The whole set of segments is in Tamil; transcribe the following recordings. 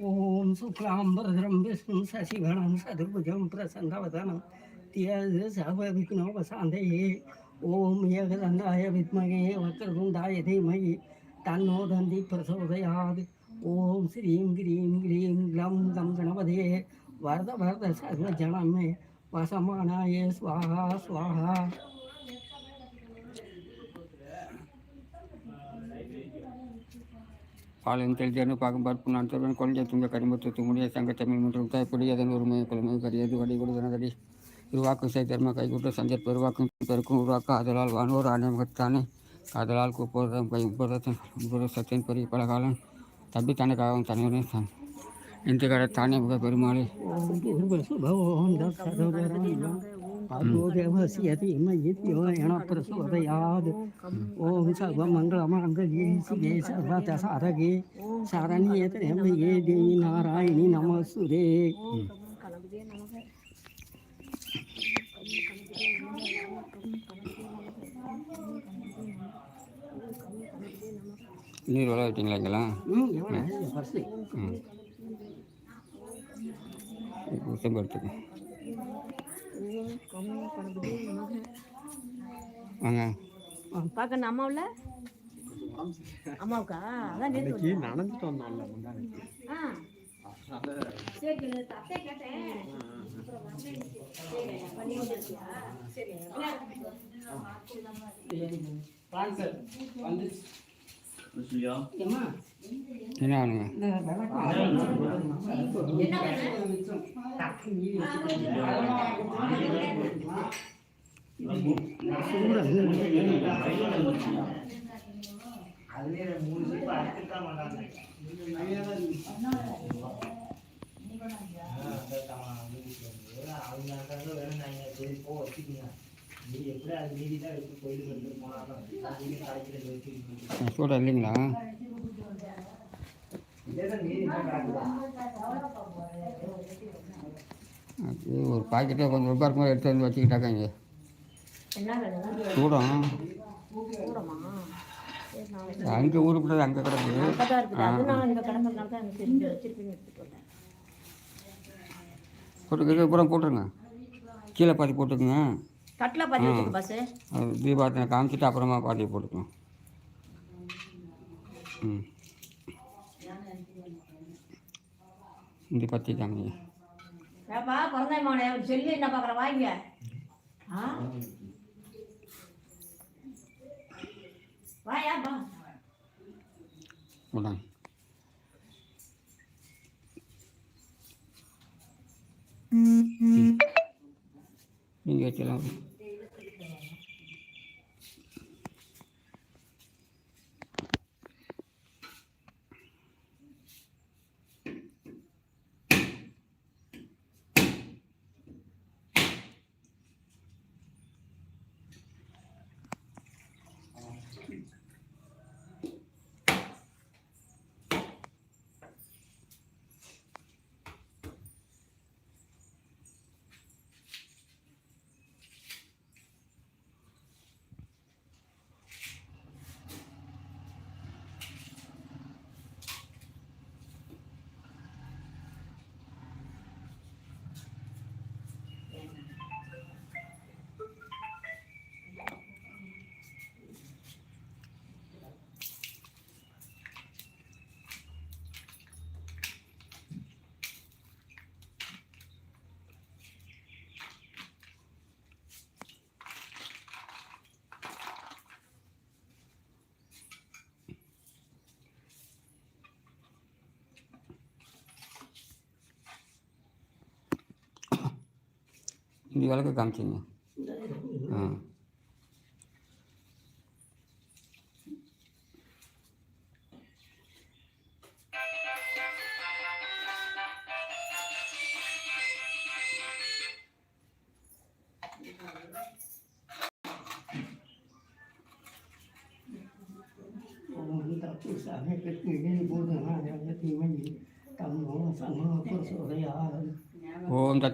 ओम शुक्लांबरधरम विष्णु शशिघणम सदुभुज प्रसन्नवदनम वसाधे ओम यगदंडाय विमहे वक्रतुंडाय धीमह तन्नो दंदी प्रचोदयात्। ओम श्री ग्री ग्री ग्लम गम गणपदे वरद वरद सर्वजन मे वसमानाय स्वाहा स्वाहा। பாலின் தெளிஜானு பாகம் பார்ப்பு நான் தருவன் கொள்கை துங்க கரிமுத்து முடிய சங்க தமிழ் மற்றும் தாய்ப்பொடி அதன் உரிமை குழமை கரியது வடி கொடுதனதடி உருவாக்கும் செய் தர்ம கைகூட்ட சந்தர் பெருவாக்கும் பெருக்கும் உருவாக்க அதலால் வானோர் ஆணையமகத்தானே காதலால் கூப்போதம் கை உபதத்தின் உபதத்தின் பெரிய பலகாலம் தப்பி தனக்காகவும் தனியுடன் தான் இன்று கட தானே முக பெருமாளே பாதோதேவசியதி மயித்யோ என பிரசோதயாது ஓம் சர்வமங்களமங்கலீ சிவே சர்வத சாரகே சரண்யே திரம்பயே தேவி நாராயணி நமசுரே நீர் விளையாட்டிங்களா இங்கெல்லாம் ம் கூட்டம் படுத்துக்கோ வாங்க பார்க்கணும் அம்மாவில் அம்மாவுக்கா அதான் வந்தா. நடந்துட்டு வந்தோம்ல முந்தானி ஆ சரி நேத்து அத்தை கேட்டேன் அப்புறம் வரலைன்னு சரி, வேணும்? சூடாக இல்லைங்களா? அது ஒரு பாக்கெட்டை கொஞ்சம் ரூபாய் இருக்கும்போது எடுத்து வந்து வச்சுக்கிட்டாக்கா இங்கே. கூடமா அங்கே ஊருக்குள்ளது அங்கே கிடக்கு அப்பதான் இருக்குது. அது நான் இங்கே கிடந்ததுனால தான் எனக்கு திரும்பி திருப்பி எடுத்துட்டு வந்தேன். போட்டு பூரா போட்டுருங்க. கீழே பாதி போட்டுக்குங்க. கட்டில் பாதி வச்சுக்க பஸ்ஸு அது தீபாவளி காமிச்சிட்டு அப்புறமா பாட்டி போட்டுக்கலாம் ம். இந்த பத்தி காமிங்க. ஏப்பா பிறந்தாய் மோனே சொல்லி என்ன பார்க்குற வாங்க ஆ? வாயாப்பா விடாங்க நீங்கள் வச்சலாம் ఇది వాళ్ళకి గంకింగ్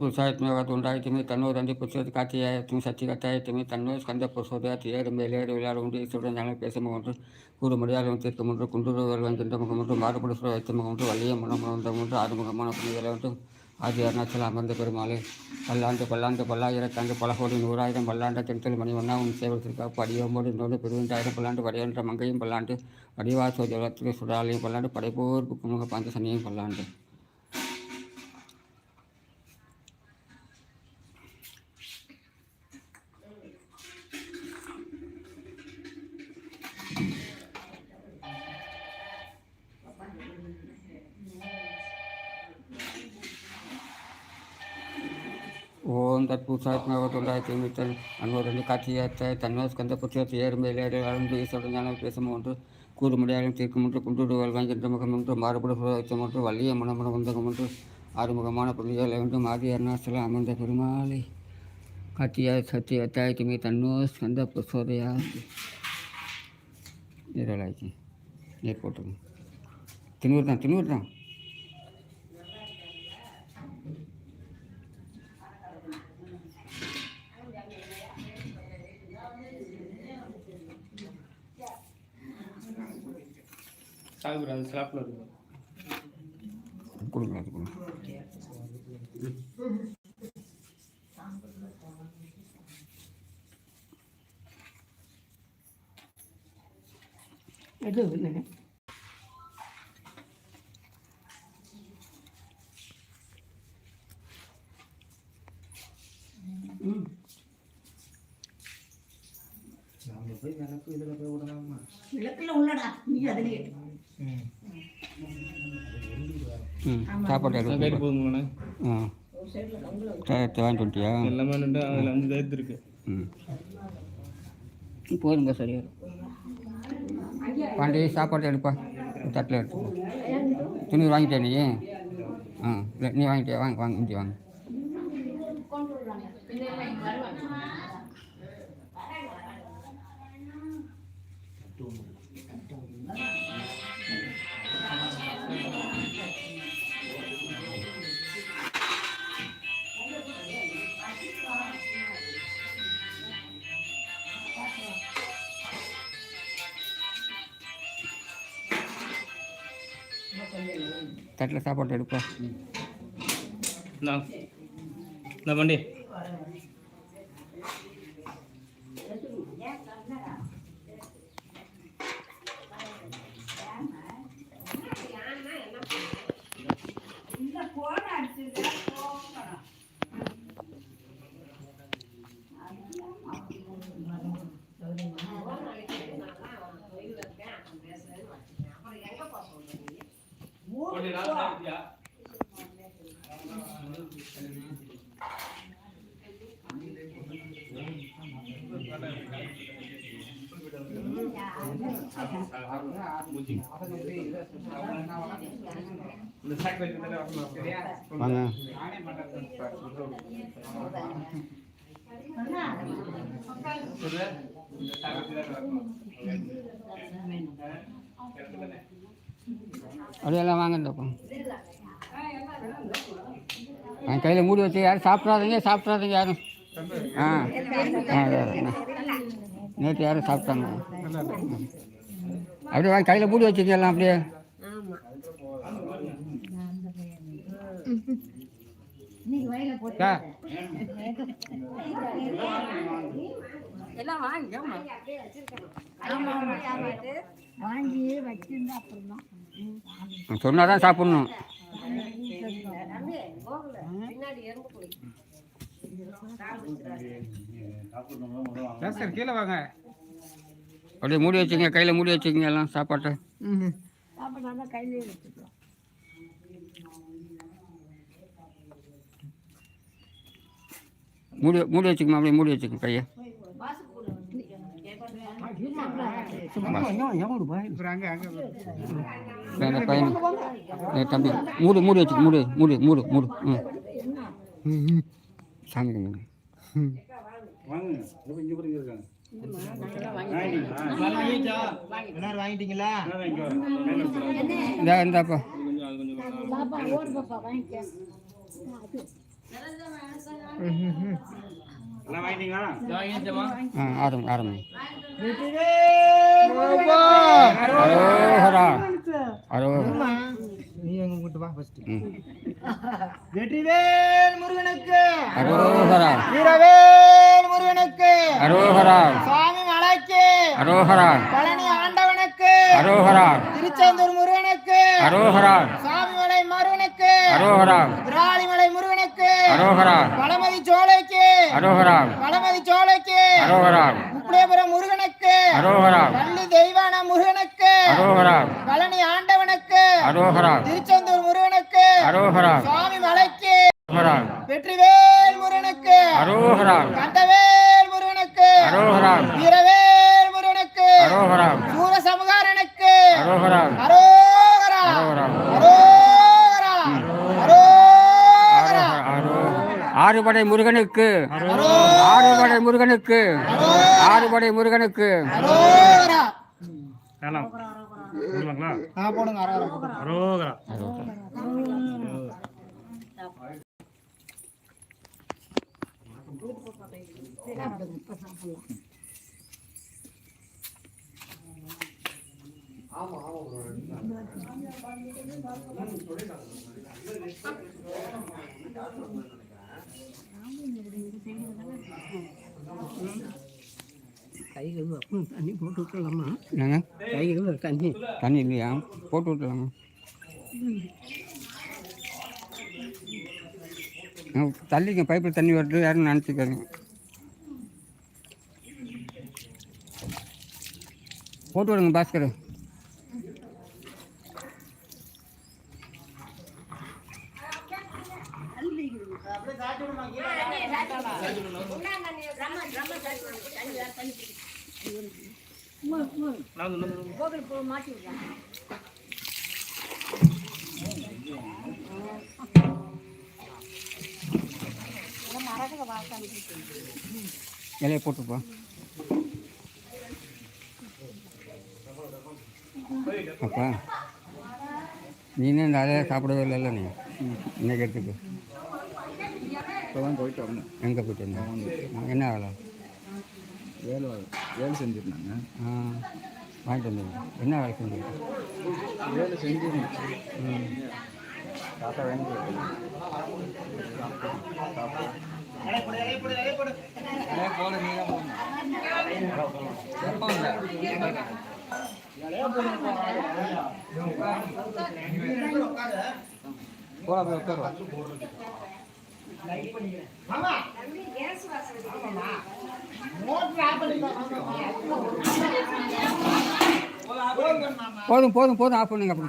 పురుషాత్మేవతుండాయితిమి తన్నో రంది పురుషోది కాత్యాయతిమి సత్యగతాయతిమి తన్నో స్కంద పురుషోదయాతి ఏడు மேலேறு விழாடு உண்டு. ஈஸ்வரன் ஞான பேசும் ஒன்று கூறு முடியாதவன் தீர்க்கம் ஒன்று குண்டுரு வருவன் திண்டமுகம் ஒன்று மாறுபடுசுர வைத்தமுகம் ஒன்று வலிய முனமுகம் ஒன்று ஆறுமுகமான புனிதலை ஒன்று ஆதி அருணாச்சல அமர்ந்த பெருமாளே. பல்லாண்டு பல்லாண்டு பல்லாயிரத்தாண்டு பல கோடி நூறாயிரம் பல்லாண்ட திருத்தல் மணி ஒன்றா உன் சேவத்திற்காக படியோமோடு நூறு பெருவெண்டாயிரம் பல்லாண்டு படையன்ற மங்கையும் பல்லாண்டு வடிவாசோ ஜலத்திலே சுடாலையும் பல்லாண்டு படைப்போர் புக்குமுக பாந்த சனியும் பல்லாண்டு. ஓம் தற்பூசாத்மகத்துண்டாய் திருமித்தல் அன்போடு காட்சியாத்தாய் தன்னோ ஸ்கந்த புத்திரத்தை ஏறு வளர்ந்து அழுந்து பேசும் ஒன்று. கூறு முடியாலும் தீர்க்கும் ஒன்று. குண்டுடு வாழ்வாங்கின்ற முகம் ஒன்று. மாறுபடு சுரவச்சம் ஒன்று. வள்ளிய மனமன வந்தகம் ஒன்று. ஆறுமுகமான புள்ளிகள் வேண்டும். ஆதி அருணாசல அமர்ந்த பெருமாளை காட்சியாய் சத்திய துமி தன்னோ ஸ்கந்த புசோதையா. நீரலாய்ச்சி நீர் போட்டுருங்க தின்னூர் தான் தின்னூர் தான். சாகுபடி ஸ்லாப்பில் இருக்கும். கொடுங்க அது கொடுங்க எது இல்லைங்க விளக்குல உள்ளடா நீ அதிலே ம் சாப்பாடு ஆ. வாங்கிட்டு வந்துட்டியா? எல்லாமே அதில் அஞ்சு தயத்து இருக்கு. ம். போதுங்க சரியா பாண்டி சாப்பாடு எடுப்பா. தட்டில் எடுத்து துணி வாங்கிட்டே நீ? ஆ இல்லை நீ வாங்கிட்டியா? வாங்க வாங்க இங்கே வாங்க. தட்டில் சாப்பாடு எடுப்பா நான் இந்த வண்டி இந்த சாக் வைத்து வரணும் வாங்க. அப்படியெல்லாம் வாங்க இந்த பக்கம் என் கையில் மூடி வச்சு யாரும் சாப்பிட்றாதீங்க சாப்பிட்றாதீங்க யாரும். ஆ ஆ நேற்று யாரும் சாப்பிட்டாங்க. அப்படியே வாங்க கையில் மூடி வச்சுக்க எல்லாம் அப்படியே எல்லாம் வாங்கி வாங்கி வச்சிருந்தா அப்புறம் தான் சாப்பிட்ணும். சார் கீழே வாங்க. அப்படியே மூடி வச்சுங்க கையில் மூடி வச்சுக்கங்க எல்லாம் சாப்பாட்டை. மூடி மூடி வச்சுக்கமா அப்படியே மூடி வச்சுக்கங்க கையை. பையன் தம்பி மூடு மூடு வச்சு மூடு மூடு மூடு மூடு ம் சாமி கும்பிடுங்க இந்தா இந்தாப்பா வாங்கிக்க எல்லாம் வாங்கிட்டீங்களா வாங்கிச்சமா ஆ ஆரம்பி ஆரம்பி அரோஹரா அரோஹரா நீ எங்க கூட்டு வா ஃபர்ஸ்ட் ம். வெற்றிவேல் முருகனுக்கு. அரோஹரா வீரவேல் முருகனுக்கு. அரோஹரா சுவாமி மலைக்கு. அரோஹரா பழனி ஆண்டவனுக்கு. அரோஹரா திருச்செந்தூர் முருகனுக்கு. அரோஹரா சாமிமலை முருகனுக்கு அரோஹரா விராலிமலை முருகனுக்கு. அரோஹரா வளமதி சோலைக்கு. அரோஹரா வளமதி சோலைக்கு. அரோஹரா உப்படியபுரம் முருகனுக்கு. அரோஹரா பள்ளி தெய்வான முருகனுக்கு. அரோஹரா பழனி ஆண்டவனுக்கு. அரோஹரா திருச்செந்தூர் முருகனுக்கு. அரோஹரா சுவாமி மலைக்கு. அரோஹரா வெற்றிவேல் முருகனுக்கு. அரோஹரா கந்தவேல் முருகனுக்கு அரோஹரா வீரவேல் முருகனுக்கு அரோஹரா சூர சமகாரனுக்கு அரோஹரா அரோகரா அரோகரா. அரோகரா அரோகரா ஆறுபடை முருகனுக்கு. ஆறுபடை முருகனுக்கு. ஆறுபடை முருகனுக்கு. அரோகரா. வேணாம். தண்ணி போட்டு விட்டுலாமா என்னங்க கைகள் தண்ணி தண்ணி இல்லையா போட்டு விட்டுலாமா தள்ளிங்க பைப்பில் தண்ணி வருது யாரும் நினச்சிக்காதீங்க போட்டு விடுங்க பாஸ்கர். இலையை போட்டுப்பா. அப்பா நீனே இந்த அலையை சாப்பிடவே இல்லைல்ல நீ? இன்னைக்கு எடுத்துக்கு. இப்போ தான் போயிட்டு வரணும் எங்கே போயிட்டு இருந்தேன் என்ன வேலை? வேலை வேலை செஞ்சுருந்தாங்க ஆ வாங்கிட்டு வந்தீங்க என்ன வேலை செஞ்சீங்க வேலை செஞ்சிருந்தேன். தாத்தா வேணும் போல போய் உட்காருவா போதும் போதும் போதும் ஆஃப் பண்ணுங்க அப்படி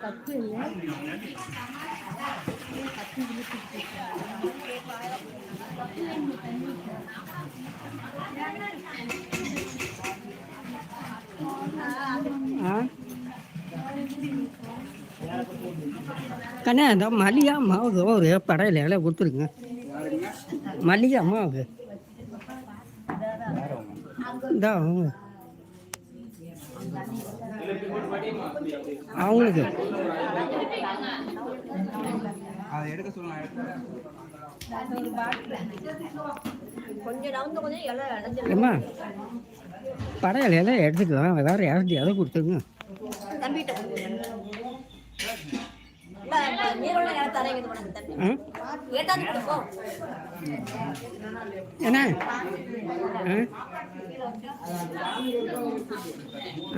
படையில ஆ? கண்ணே இந்த மல்லிகா மாவுக்கு ஒரு படையில் எல்லாம் கொடுத்துருங்க. மல்லிகை மாவுக்கு இந்த அவங்களுக்கு. அதை எடுக்க சொல்லுங்க படையல் எல்லாம் எடுத்துக்கலாம். வேறு யார்கிட்ட எதை கொடுத்துங்க தம்பிகிட்ட கொடுங்க. இல்ல, இப்ப நீரோட இலை தரேன் இது பண்ணுங்க தம்பி ஆ ஏட்டாந்து கொடுப்போம் என்ன ஆ?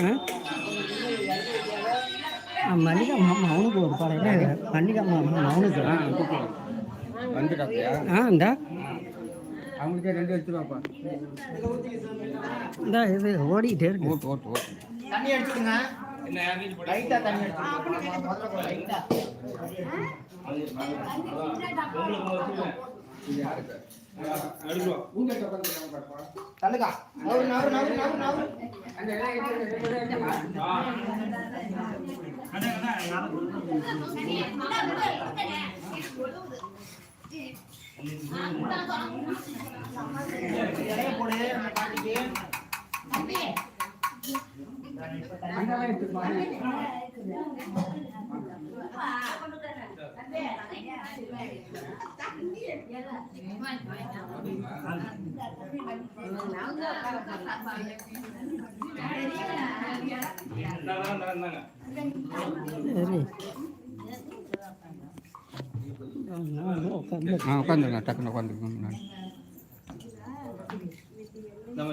ஆ? மல்லிகா மாமா அவனுக்கு ஒரு படம் மல்லிகா மாமா அவனுக்கு ஆ ஆ இந்தா அவங்களுக்கே ரெண்டு எடுத்துருவாப்பா இந்தா இது ஓடிக்கிட்டே இருக்கு ஓட்டு ஓட்டு ஓட்டு தண்ணி லைட்டா தண்ணி லைட்டா. தள்ளுக்கா. நவரு நவரு நவரு நவரு நவரு இலைய போடு அந்த பாட்டிக்கு சரி நான் உட்காந்து ஆ உட்காந்துருங்க டக்குன்னு உட்காந்துருங்க முன்னாடி நம்ம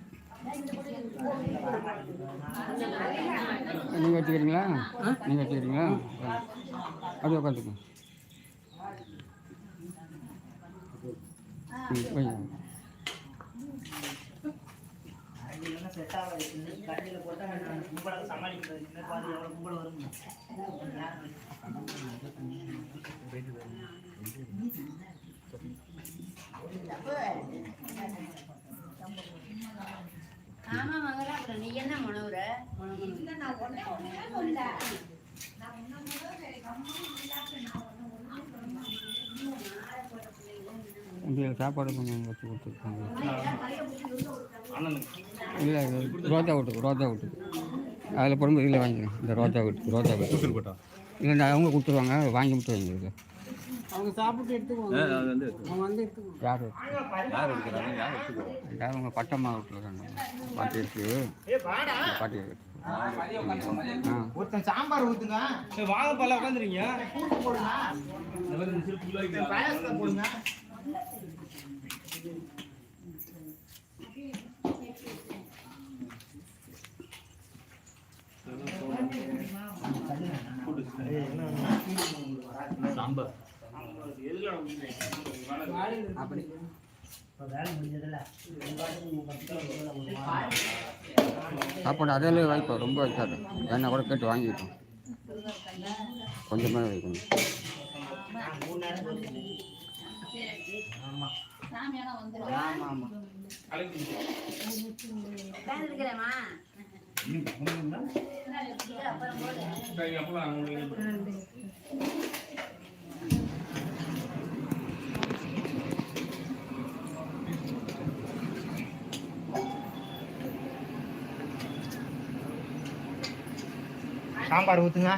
நீங்கள் வச்சுக்கிறீங்களா? நீங்கள் வச்சுக்கிறீங்களா? அது உட்காந்துக்கோங்க சமாளிக்கிறது ஆமா மகளா அப்புறம் நீ என்ன மனவுற இந்த சாப்பாடு கொஞ்சம் வச்சு கொடுத்துருக்காங்க. இல்லை ரோஜா வீட்டுக்கு ரோஜா வீட்டுக்கு. அதில் போடும்போது இதில் வாங்கிக்கிறேன் இந்த ரோஜா வீட்டுக்கு ரோஜா வீட்டுக்கு. இல்லை நான் அவங்க கொடுத்துருவாங்க வாங்கி மட்டும் வைங்க இதில் அவங்க சாப்பிட்டு எடுத்துக்குவாங்க வந்து எடுத்துக்குவான் யார்? யார் உங்கள் பட்டம்மா வீட்டில் இருக்காங்க பாட்டி இருக்கு. ஏ வாடா. பாட்டி இருக்கு. ஆ ஒருத்தன் சாம்பார் ஊத்துங்க. பல்ல உட்காந்துருங்க கூட்டு போடுங்க. இந்த அப்படி சாப்பாடு மாதிரி வைப்போம் ரொம்ப வைக்காது என்ன கூட கேட்டு வாங்கிட்டோம் கொஞ்சமாக வைக்கணும் இருக்கிறேம்மா சாம்பார் ஊற்றுங்க